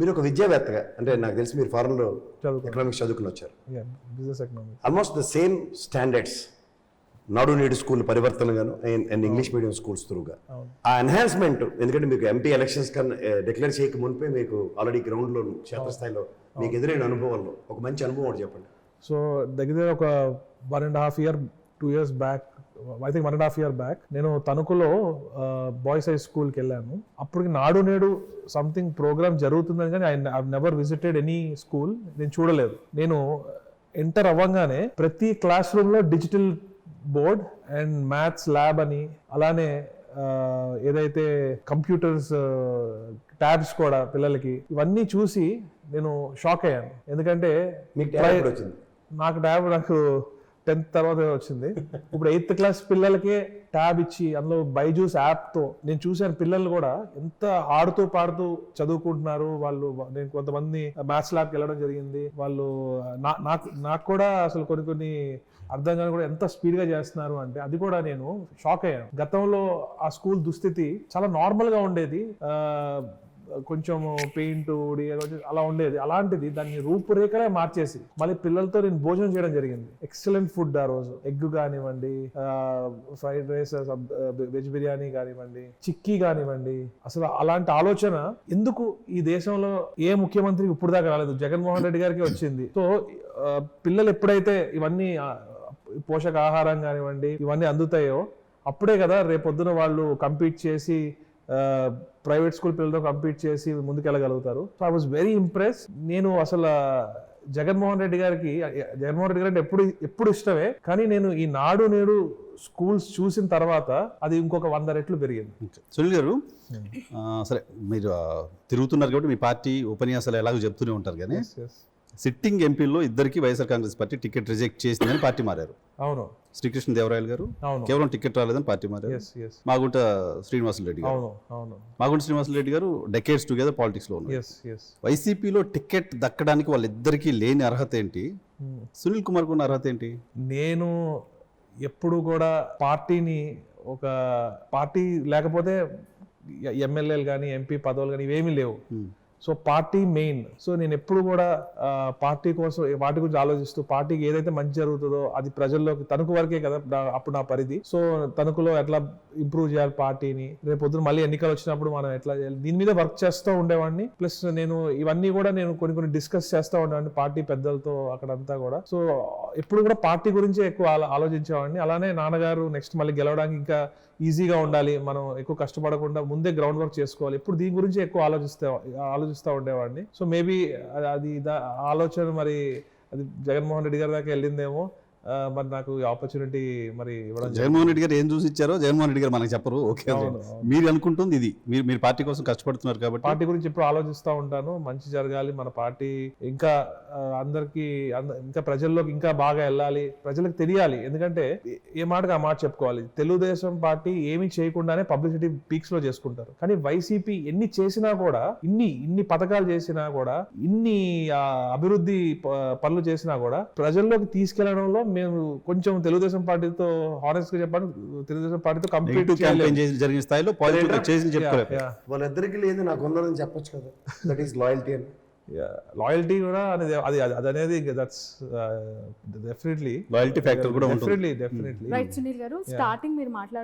మీరు ఒక విద్యావేత్తగా అంటే నాకు తెలిసి మీరు ఫారెన్లో. ఎకనామిక్స్ చదువుకుని వచ్చారు. Business economics almost the same standards Nadu Nedu school పరివర్తనగాను and English medium schools త్రూగా. ఆ ఎన్హాన్స్మెంట్ ఎందుకంటే మీకు ఎంపీ ఎలక్షన్స్ కన్నా డిక్లేర్ చేయక మునిపే మీకు ఆల్రెడీ గ్రౌండ్లో క్షేత్రస్థాయిలో మీకు ఎదురైన అనుభవాల్లో ఒక మంచి అనుభవం ఒకటి చెప్పండి. సో దగ్గర ఒక one and half year two years back I think one and half year back నేను తణుకులో బాయ్స్ హై స్కూల్కి వెళ్ళాను. అప్పటికి నాడు నేడు సంథింగ్ ప్రోగ్రామ్ జరుగుతుందని కానీ I never visited any school నేను చూడలేదు. నేను ఎంటర్ అవ్వగానే ప్రతి క్లాస్ రూమ్లో digital board and maths lab అని అలానే ఏదైతే కంప్యూటర్స్ ట్యాబ్స్ కూడా పిల్లలకి ఇవన్నీ చూసి నేను షాక్ అయ్యాను. ఎందుకంటే నాకు ట్యాబ్ నాకు టెన్త్ తర్వాత వచ్చింది. ఇప్పుడు ఎయిత్ క్లాస్ పిల్లలకే ట్యాబ్ ఇచ్చి అందులో బైజూస్ యాప్తో నేను చూశాను పిల్లలు కూడా ఎంత ఆడుతూ పాడుతూ చదువుకుంటున్నారు. వాళ్ళు నేను కొంతమంది మ్యాథ్స్ ల్యాబ్కి వెళ్ళడం జరిగింది. వాళ్ళు నా నాకు నాకు కూడా అసలు కొన్ని కొన్ని అర్థం కాని కూడా ఎంత స్పీడ్గా చేస్తున్నారు అంటే అది కూడా నేను షాక్ అయ్యాను. గతంలో ఆ స్కూల్ దుస్థితి చాలా నార్మల్గా ఉండేది. కొంచెం పెయింట్ అలా ఉండేది. అలాంటిది దాన్ని రూపురేఖలే మార్చేసి మళ్ళీ పిల్లలతో నేను భోజనం చేయడం జరిగింది. ఎక్సలెంట్ ఫుడ్ ఆ రోజు. ఎగ్ కానివ్వండి ఫ్రైడ్ రైస్ వెజ్ బిర్యానీ కానివ్వండి చిక్కీ కానివ్వండి. అసలు అలాంటి ఆలోచన ఎందుకు ఈ దేశంలో ఏ ముఖ్యమంత్రి ఇప్పుడు దాకా రాలేదు? జగన్మోహన్ రెడ్డి గారికి వచ్చింది. సో పిల్లలు ఎప్పుడైతే ఇవన్నీ పోషకాహారం కానివ్వండి ఇవన్నీ అందుతాయో అప్పుడే కదా రేపొద్దున వాళ్ళు కంపీట్ చేసి ప్రైవేట్ స్కూల్ పిల్లలతో కంపీట్ చేసి ముందుకెళ్ళగలుగుతారు. So I was very impress నేను అసలు జగన్మోహన్ రెడ్డి గారికి జగన్మోహన్ రెడ్డి గారు అంటే ఎప్పుడు ఎప్పుడు ఇష్టమే కానీ నేను ఈ నాడు నేడు స్కూల్స్ చూసిన తర్వాత అది ఇంకొక వంద రెట్లు పెరిగింది. సునీల్ గారు ఆ, సరే మీరు తిరుగుతున్నారు కాబట్టి మీ పార్టీ ఉపన్యాసాలు ఎలాగో చెప్తూనే ఉంటారు కానీ. సిట్టింగ్ ఎంపీల్లో ఇద్దరికి YSR Congress party ticket reject చేసిందని పార్టీ మారారు. అవును. శ్రీకృష్ణ దేవరాయలు గారు కేవలం టికెట్ రాలేదని పార్టీ మారారు. మాగుంట శ్రీనివాసులు గారు. మాగుంట శ్రీనివాసులు రెడ్డి గారు డెకేట్స్ టుగెదర్ పాలిటిక్స్లో ఉన్నారు వైసీపీలో టికెట్ దక్కడానికి వాళ్ళిద్దరికీ లేని అర్హత ఏంటి? సునీల్ కుమార్ ఉన్న అర్హత ఏంటి? నేను ఎప్పుడు కూడా పార్టీని ఒక పార్టీ లేకపోతే ఎమ్మెల్యేలు కానీ ఎంపీ పదవులు కానీ ఇవేమీ లేవు. Hmm. So party main so నేను ఎప్పుడు కూడా పార్టీ కోసం వాటి గురించి ఆలోచిస్తూ పార్టీకి ఏదైతే మంచి జరుగుతుందో అది ప్రజల్లోకి తణుకు వరకే కదా నా- అప్పుడు నా పరిధి. సో తణుకులో ఎట్లా ఇంప్రూవ్ చేయాలి పార్టీని రేపు పొద్దున మళ్ళీ ఎన్నికలు వచ్చినప్పుడు మనం ఎట్లా చేయాలి? దీని మీద వర్క్ చేస్తూ ఉండేవాడిని. ప్లస్ నేను ఇవన్నీ కూడా నేను కొన్ని కొన్ని డిస్కస్ చేస్తూ ఉండేవాడిని పార్టీ పెద్దలతో అక్కడంతా కూడా. సో ఎప్పుడు కూడా పార్టీ గురించే ఎక్కువ ఆలోచించేవాడిని. అలానే నాన్నగారు నెక్స్ట్ మళ్ళీ గెలవడానికి ఇంకా ఈజీగా ఉండాలి. మనం ఎక్కువ కష్టపడకుండా ముందే గ్రౌండ్ వర్క్ చేసుకోవాలి. ఇప్పుడు దీని గురించి ఎక్కువ ఆలోచిస్తే ఆలోచిస్తూ ఉండేవాడిని. సో మేబీ అది ఆలోచన మరి అది జగన్మోహన్ రెడ్డి గారి దాకా వెళ్ళిందేమో. మరి నాకు ఈ ఆపర్చునిటీ మరి ఇవ్వడం. జగన్మోహన్ రెడ్డి గారు ఏం చూసి ఇచ్చారో జగన్మోహన్ రెడ్డి గారు మనకు చెప్పరు. ఓకే. మీరు అనుకుంటుంది ఇది. మీరు మీరు పార్టీ కోసం కష్టపడుతున్నారు కాబట్టి. పార్టీ గురించి ఎప్పుడు ఆలోచిస్తూ ఉంటాను. మంచి జరగాలి మన పార్టీ ఇంకా అందరికీ అంద- ఇంకా ప్రజల్లోకి ఇంకా బాగా వెళ్ళాలి ప్రజలకు తెలియాలి. ఎందుకంటే ఏ- మాటగా ఆ మాట చెప్పుకోవాలి? తెలుగుదేశం పార్టీ ఏమీ చేయకుండానే పబ్లిసిటీ పీక్స్లో చేసుకుంటారు. కానీ వైసీపీ ఎన్ని చేసినా కూడా ఇన్ని ఇన్ని పథకాలు చేసినా కూడా ఇన్ని అభివృద్ధి పనులు చేసినా కూడా ప్రజల్లోకి తీసుకెళ్ళడంలో మేము కొంచెం తెలుగుదేశం పార్టీతో హానెస్ట్గా చెప్పాను తెలుగుదేశం పార్టీతో కంప్లీట్ జరిగిన స్థాయిలో పాజిటివ్ చేసి చెప్పుకోలేదు. వాళ్ళిద్దరికి లేదు నాకు ఉందని చెప్పొచ్చు కదా. దట్ ఈస్ లాయల్టీ అని. లాయల్టీ కూడా అనేది అది అది- అది అనేది దట్స్ డెఫినెట్లీ లాయల్టీ ఫ్యాక్టర్ కూడా ఉంటుంది. డెఫినెట్లీ డెఫినెట్లీ రైట్ సునీల్ గారు స్టార్టింగ్ మీరు మాట్లాడు